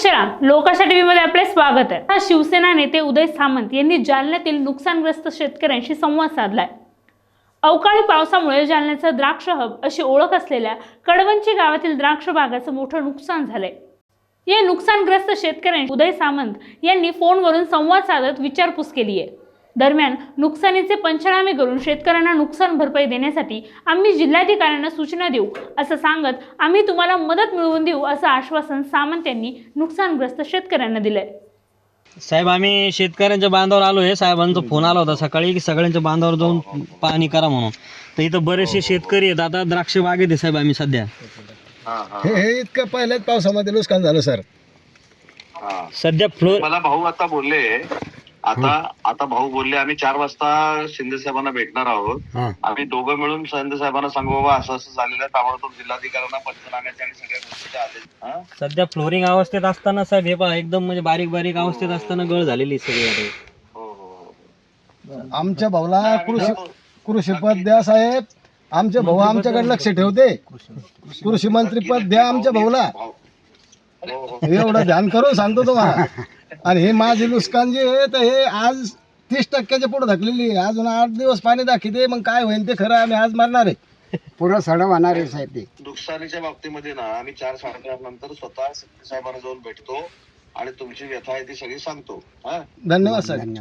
Akshara Lokasha TV मध्ये आपले स्वागत आहे. शिवसेना नेते उदय सामंत यांनी जालन्यातील नुकसानग्रस्त शेतकऱ्यांशी संवाद साधलाय. अवकाळी पावसामुळे जालन्याचा द्राक्ष हब अशी ओळख असलेल्या कडवंची गावातील द्राक्ष बागाचं मोठं नुकसान झालंय. या नुकसानग्रस्त शेतकऱ्यांशी उदय सामंत यांनी फोनवरून संवाद साधत विचारपूस केली आहे दरम्यान नुकसानीचे पंचनामे करून शेतकऱ्यांना नुकसान भरपाई देण्यासाठी आम्ही जिल्हाधिकाऱ्यांना सूचना देऊ असं सांगत आम्ही तुम्हाला मदत मिळवून देऊ असं आश्वासन सामंत यांनी नुकसानग्रस्त शेतकऱ्यांना दिलंय. साहेब आम्ही शेतकऱ्यांच्या बांधावर आलो आहे. साहेबांचा फोन आला होता सकाळी की सगळ्यांच्या बांधावर जाऊन पाहणी करा म्हणून. तर इथं बरेचसे शेतकरी आहेत. आता द्राक्ष बागेत आहे साहेब आम्ही सध्या. हे हे. इतकं पहिल्याच पावसामध्ये नुकसान झालं सर. हा. सध्या फ्लोर मला भाऊ आता बोलले आता आता भाऊ बोलले आम्ही चार वाजता शिंदे साहेबांना भेटणार आहोत. आम्ही दोघं मिळून शिंदे साहेबांना सांगू बाबा असं असं झालेलं आहे ताबडतोब जिल्हाधिकाऱ्यांना पंचनाम्याचे आणि सगळ्या गोष्टीचे आदेश? सध्या फ्लोरिंग अवस्थेत असताना साहेब हे पहा एकदम म्हणजे बारीक बारीक अवस्थेत असताना गळ झालेली आहे सगळी आता. हो हो हो. आमच्या भाऊला कृषी कृषी पद द्या साहेब. आमचे भाऊ आमच्याकडे लक्ष ठेवते. कृषी मंत्री पद द्या आमच्या भाऊला. भाऊ. एवढं ध्यान करून सांगतो तुम्हाला. आणि हे माझे नुकसान जे आहे तर हे आज तीस टक्क्याच्या पुढे धकलेली आहे. अजून आठ दिवस पाणी दाखवते मग काय होईल ते खरं आम्ही आज मारणार आहे. पुरं सडा होणार आहे साहेब ते. नुकसानीच्या बाबतीमध्ये ना आम्ही चार साडेचार नंतर स्वतः साहेबांना जाऊन भेटतो आणि तुमची व्यथा आहे ती सगळी सांगतो. हा? धन्यवाद साहेब.